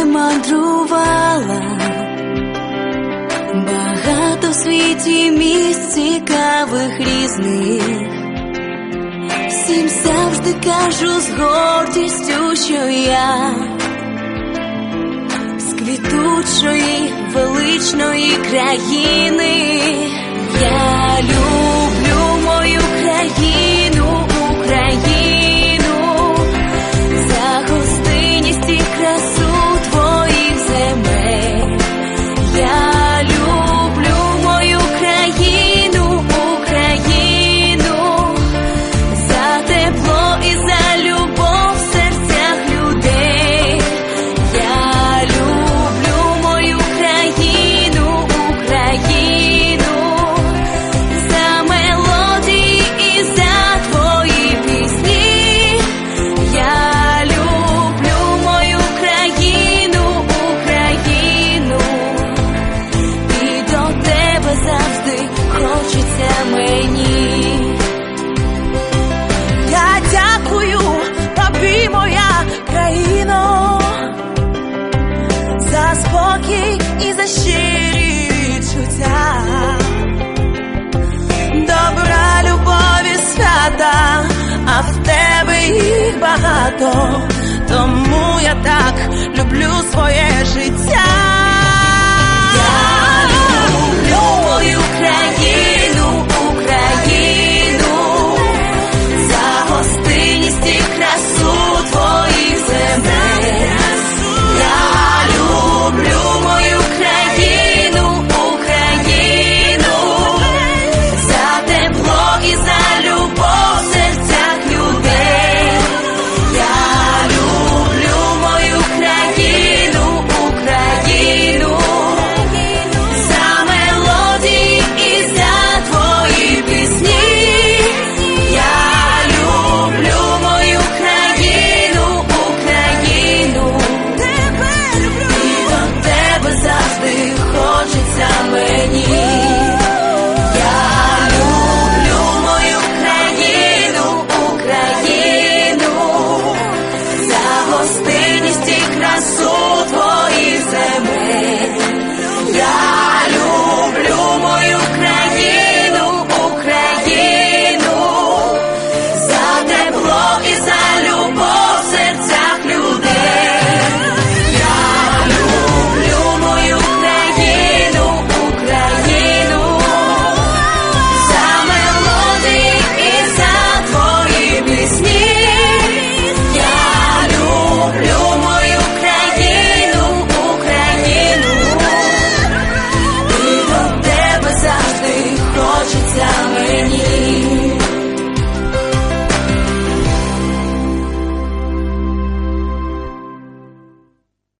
не мандрувала, багато в світі місць цікавих різних, всім завжди кажу з гордістю, що я з квітучої величної країни. тобі, моя країно, за спокій і за щирість.